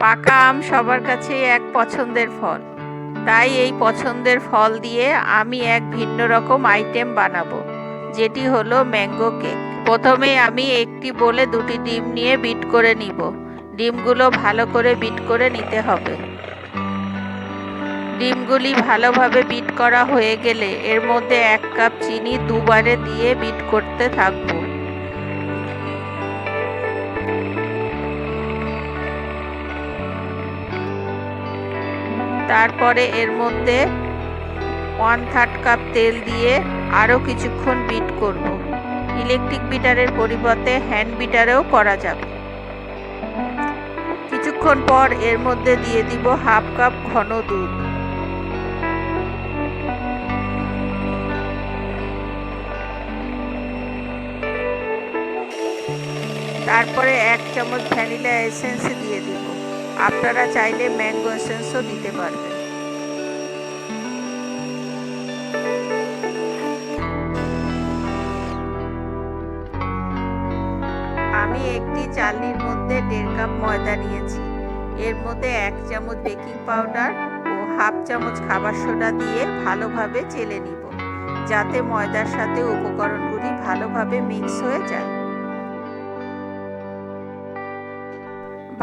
পাকা আম সবার কাছেই এক পছন্দের ফল। তাই এই পছন্দের ফল দিয়ে আমি এক ভিন্ন রকম আইটেম বানাবো, যেটি হলো ম্যাঙ্গো কেক প্রথমে আমি একটি বলে দুটি ডিম নিয়ে বিট করে নিব। ডিমগুলো ভালো করে বিট করে নিতে হবে। ডিমগুলি ভালোভাবে বিট করা হয়ে গেলে এর মধ্যে এক কাপ চিনি দুবারে দিয়ে বিট করতে থাকব। তারপরে এর মধ্যে ওয়ান থার্ড কাপ তেল দিয়ে আরও কিছুক্ষণ বিট করব। ইলেকট্রিক বিটারের পরিবর্তে হ্যান্ড বিটারেও করা যাবে। কিছুক্ষণ পর এর মধ্যে দিয়ে দিব হাফ কাপ ঘন দুধ। তারপরে এক চামচ ভ্যানিলা এসেন্স দিয়ে দিব। আপনারা চাইলে ম্যাঙ্গো এসেন্সও দিতে পারবেন। আমি একটি চালনির মধ্যে দেড় কাপ ময়দা নিয়েছি। এর মধ্যে এক চামচ বেকিং পাউডার ও হাফ চামচ খাবার সোডা দিয়ে ভালোভাবে চেলে নিব, যাতে ময়দার সাথে উপকরণগুলি ভালোভাবে মিক্স হয়ে যায়।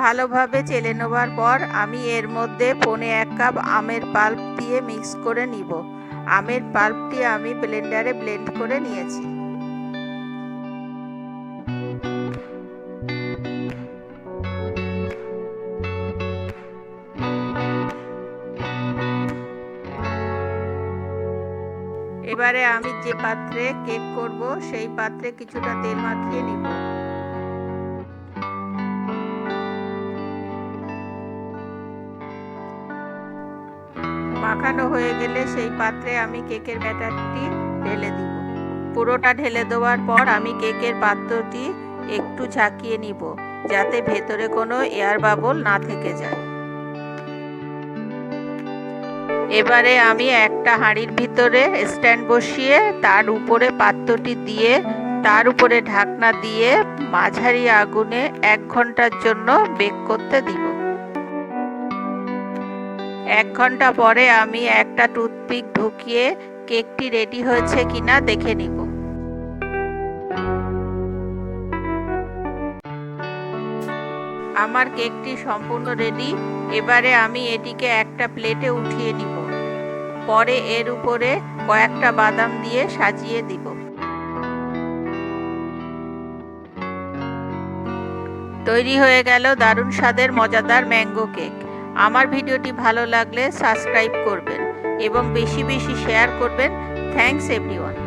ভালোভাবে চেলে নেবার পর আমি এর মধ্যে পনে এক কাপ আমের পাল্প দিয়ে মিক্স করে নিব। আমের পাল্পটি আমি ব্লেন্ডারে ব্লেন্ড করে নিয়েছি। এবারে আমি যে পাত্রে কেক করব, সেই পাত্রে কিছুটা তেল মাখিয়ে নিব। মাখানো হয়ে গেলে সেই পাত্রে আমি কেকের ব্যাটারটি ঢেলে দিব। পুরোটা ঢেলে দেওয়ার পর আমি কেকের পাত্রটি একটু ঝাঁকিয়ে নিব, যাতে ভেতরে কোনো এয়ার বাবল না থেকে যায়। এবারে আমি একটা হাঁড়ির ভিতরে স্ট্যান্ড বসিয়ে তার উপরে পাত্রটি দিয়ে, তার উপরে ঢাকনা দিয়ে মাঝারি আগুনে এক ঘণ্টার জন্য বেক করতে দিব। এক ঘণ্টা পরে আমি একটা টুথপিক ঢুকিয়ে কেকটি রেডি হয়েছে কিনা দেখে নিব। আমার কেকটি সম্পূর্ণ রেডি, এবারে আমি এটিকে একটা প্লেটে উঠিয়ে নিব। পরে এর উপরে কয়েকটা বাদাম দিয়ে সাজিয়ে দিব। তৈরি হয়ে গেল দারুণ স্বাদের মজাদার ম্যাঙ্গো কেক। আমার ভিডিওটি ভালো লাগলে সাবস্ক্রাইব করবেন এবং বেশি বেশি শেয়ার করবেন। Thanks everyone